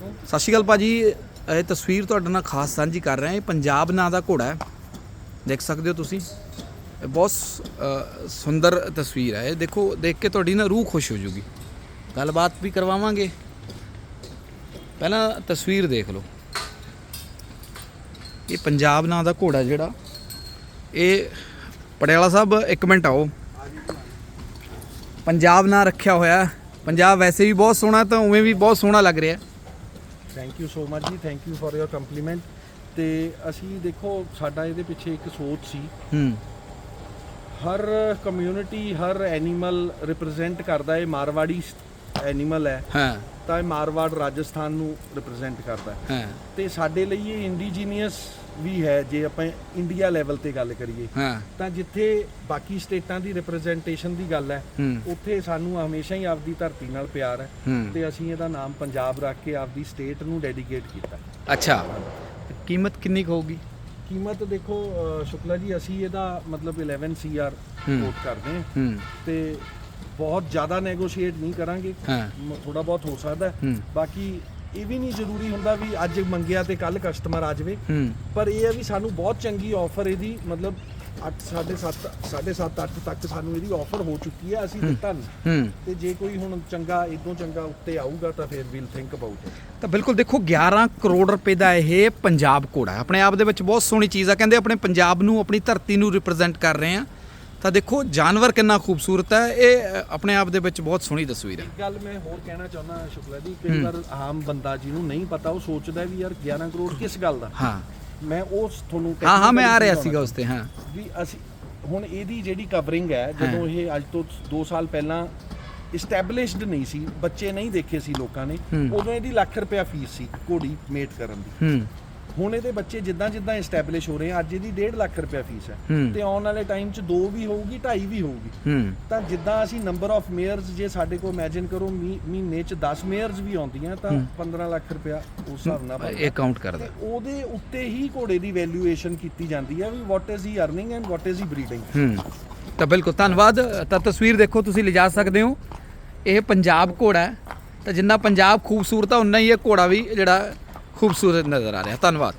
ਸਤਿ ਸ਼੍ਰੀ ਅਕਾਲ ਭਾਜੀ। ਇਹ ਤਸਵੀਰ ਤੁਹਾਡੇ ਨਾਲ ਖਾਸ ਸਾਂਝੀ ਕਰ ਰਹੇ ਹਾਂ। ਇਹ ਪੰਜਾਬ ਨਾਂ ਦਾ ਘੋੜਾ ਹੈ। ਦੇਖ ਸਕਦੇ ਹੋ ਤੁਸੀਂ। ਇਹ ਬਹੁਤ ਅ, ਸੁੰਦਰ ਤਸਵੀਰ ਹੈ। ਇਹ ਦੇਖੋ ਦੇਖ ਕੇ ਤੁਹਾਡੀ ਨਾ ਰੂਹ ਖੁਸ਼ ਹੋ ਜੂਗੀ। ਗੱਲਬਾਤ ਵੀ ਕਰਵਾਵਾਂਗੇ। ਪਹਿਲਾਂ ਤਸਵੀਰ ਦੇਖ ਲਓ। ਇਹ ਪੰਜਾਬ ਨਾਂ ਦਾ ਘੋੜਾ ਜਿਹੜਾ ਇਹ ਪਟਿਆਲਾ ਸਾਹਿਬ ਇੱਕ ਮਿੰਟ ਆਓ। ਪੰਜਾਬ ਨਾਂ ਰੱਖਿਆ ਹੋਇਆ। ਪੰਜਾਬ ਵੈਸੇ ਵੀ ਬਹੁਤ ਸੋਹਣਾ ਤਾਂ ਉਵੇਂ ਵੀ ਬਹੁਤ ਸੋਹਣਾ ਲੱਗ ਰਿਹਾ ਥੈਂਕ ਯੂ ਸੋ ਮਚ ਜੀ thank you for your compliment ਤੇ ਅਸੀਂ ਦੇਖੋ ਸਾਡਾ ਇਹਦੇ ਪਿੱਛੇ ਇੱਕ ਸੋਚ ਸੀ। ਹਰ ਕਮਿਊਨਿਟੀ ਹਰ ਐਨੀਮਲ ਰਿਪਰੈਜ਼ੈਂਟ ਕਰਦਾ ਹੈ ਮਾਰਵਾੜੀ ਐਨੀਮਲ ਹੈ ਹਾਂ। ਤਾਂ ਇਹ ਮਾਰਵਾੜ ਰਾਜਸਥਾਨ ਨੂੰ ਰਿਪਰੈਜ਼ੈਂਟ ਕਰਦਾ ਹੈ। ਹਾਂ। ਤੇ ਸਾਡੇ ਲਈ ਇਹ ਇੰਡੀਜੀਨੀਅਸ ਵੀ ਹੈ ਜੇ ਆਪਾਂ ਇੰਡੀਆ ਲੈਵਲ ਤੇ ਗੱਲ ਕਰੀਏ। ਹਾਂ। ਤਾਂ ਜਿੱਥੇ ਬਾਕੀ ਸਟੇਟਾਂ ਦੀ ਰਿਪਰੈਜ਼ੈਂਟੇਸ਼ਨ ਦੀ ਗੱਲ ਹੈ ਉੱਥੇ ਸਾਨੂੰ ਹਮੇਸ਼ਾ ਹੀ ਆਪਦੀ ਧਰਤੀ ਨਾਲ ਪਿਆਰ ਹੈ। ਤੇ ਅਸੀਂ ਇਹਦਾ ਨਾਮ ਪੰਜਾਬ ਰੱਖ ਕੇ ਆਪਦੀ ਸਟੇਟ ਨੂੰ ਡੈਡੀਕੇਟ ਕੀਤਾ ਅੱਛਾ। ਕੀਮਤ ਕਿੰਨੀ ਕੁ ਹੋਊਗੀ? ਕੀਮਤ ਦੇਖੋ ਸ਼ੁਕਲਾ ਜੀ ਅਸੀਂ ਇਹਦਾ ਮਤਲਬ 11 ਸੀਆਰ। ਕੋਟ ਕਰਦੇ ਹੂੰ। ਤੇ ਬਹੁਤ ਜ਼ਿਆਦਾ ਨੈਗੋਸ਼ੀਏਟ ਨਹੀਂ ਕਰਾਂਗੇ। ਹਾਂ। ਥੋੜਾ ਬਹੁਤ ਹੋ ਸਕਦਾ ਹੈ। ਹੂੰ। ਬਾਕੀ ਇਹ ਵੀ ਨਹੀਂ ਜ਼ਰੂਰੀ ਹੁੰਦਾ ਵੀ ਅੱਜ ਮੰਗਿਆ ਤੇ ਕੱਲ ਕਸਟਮਰ ਆ ਜਾਵੇ। ਹੂੰ। ਪਰ ਇਹ ਹੈ ਵੀ ਸਾਨੂੰ ਬਹੁਤ ਚੰਗੀ ਆਫਰ ਇਹਦੀ ਮਤਲਬ 8 7.5 7.5 8 ਤੱਕ ਸਾਨੂੰ ਇਹਦੀ ਆਫਰ ਹੋ ਚੁੱਕੀ ਹੈ ਅਸੀਂ ਦਿੱਤਾ ਨਹੀਂ। ਹੂੰ। ਤੇ ਜੇ ਕੋਈ ਹੁਣ ਚੰਗਾ ਇਦੋਂ ਚੰਗਾ ਉੱਤੇ ਆਊਗਾ ਤਾਂ ਫਿਰ ਵੀਲ ਥਿੰਕ ਅਬਾਊਟ ਇਟ ਤਾਂ ਬਿਲਕੁਲ ਦੇਖੋ 11 ਕਰੋੜ ਰੁਪਏ ਦਾ ਇਹ ਪੰਜਾਬ ਘੋੜਾ ਹੈ। ਆਪਣੇ ਆਪ ਦੇ ਵਿੱਚ ਬਹੁਤ ਸੋਹਣੀ ਚੀਜ਼ ਆ। ਕਹਿੰਦੇ ਆਪਣੇ ਪੰਜਾਬ ਨੂੰ ਆਪਣੀ ਧਰਤੀ ਨੂੰ ਰਿਪਰੈਜ਼ੈਂਟ ਕਰ ਰਹੇ ਆ ਤਾਂ ਦੇਖੋ ਜਾਨਵਰ ਕਿੰਨਾ ਖੂਬਸੂਰਤ ਹੈ। ਇਹ ਆਪਣੇ ਆਪ ਦੇ ਵਿੱਚ ਬਹੁਤ ਸੋਹਣੀ ਤਸਵੀਰ ਹੈ। ਇੱਕ ਗੱਲ ਮੈਂ ਹੋਰ ਕਹਿਣਾ ਚਾਹੁੰਦਾ ਸ਼ੁਕਲਾ ਜੀ ਕਈ ਵਾਰ ਆਮ ਬੰਦਾ ਜਿਹਨੂੰ ਨਹੀਂ ਪਤਾ ਉਹ ਸੋਚਦਾ ਵੀ ਯਾਰ 11 ਕਰੋੜ ਕਿਸ ਗੱਲ ਦਾ? ਹਾਂ। ਮੈਂ ਉਸ ਤੁਹਾਨੂੰ ਹਾਂ ਹਾਂ ਮੈਂ ਆ ਰਿਹਾ ਸੀਗਾ ਉਸ ਤੇ ਹਾਂ। ਵੀ ਅਸੀਂ ਹੁਣ ਇਹਦੀ ਜਿਹੜੀ ਕਵਰਿੰਗ ਹੈ ਜਦੋਂ ਇਹ ਅੱਜ ਤੋਂ 2 ਸਾਲ ਪਹਿਲਾਂ ਇਸਟੈਬਲਿਸ਼ਡ ਨਹੀਂ ਸੀ ਬੱਚੇ ਨਹੀਂ ਦੇਖੇ ਸੀ ਲੋਕਾਂ ਨੇ। ਉਦੋਂ ਇਹਦੀ ਲੱਖ ਰੁਪਿਆ ਫੀਸ ਸੀ ਘੋੜੀ ਮੇਟ ਕਰਨ ਦੀ। ਹੂੰ। ਹੁਣ ਇਹਦੇ ਬੱਚੇ ਜਿੱਦਾਂ ਜਿੱਦਾਂ ਇਸਟੈਬਲਿਸ਼ ਹੋ ਰਹੇ ਆ ਅੱਜ ਇਹਦੀ 1.5 ਲੱਖ ਰੁਪਿਆ ਫੀਸ ਹੈ। ਤੇ ਆਉਣ ਵਾਲੇ ਟਾਈਮ 'ਚ 2 ਵੀ ਹੋਊਗੀ 2.5 ਵੀ ਹੋਊਗੀ। ਤਾਂ ਜਿੱਦਾਂ ਅਸੀਂ ਨੰਬਰ ਆਫ ਮੇਅਰਸ ਜੇ ਸਾਡੇ ਕੋਲ ਇਮੇਜਿਨ ਕਰੋ ਮਹੀ- ਮਹੀਨੇ 'ਚ 10 ਮੇਅਰਸ ਵੀ ਆਉਂਦੀਆਂ ਤਾਂ 15 ਲੱਖ ਰੁਪਿਆ ਉਸ ਹਿਸਾਬ ਨਾਲ। ਇਹ ਕਾਊਂਟ ਕਰਦਾ। ਉਹਦੇ ਉੱਤੇ ਹੀ ਘੋੜੇ ਦੀ ਵੈਲਿਊਏਸ਼ਨ ਕੀਤੀ ਜਾਂਦੀ ਹੈ ਵੀ what is he earning and what is he. Breeding ਤਾਂ ਬਿਲਕੁਲ ਧੰਨਵਾਦ। ਤਾਂ ਤਸਵੀਰ ਦੇਖੋ ਤੁਸੀਂ ਲਿਜਾ ਸਕਦੇ ਹੋ। ਇਹ ਪੰਜਾਬ ਘੋੜਾ ਹੈ। ਤਾਂ ਜਿੰਨਾ ਪੰਜਾਬ ਖੂਬਸੂਰਤ ਆ ਉਨਾ ਹੀ ਇਹ ਘੋੜਾ ਵੀ ਜਿਹੜਾ ਖੂਬਸੂਰਤ ਨਜ਼ਰ ਆ ਰਿਹਾ। ਧੰਨਵਾਦ।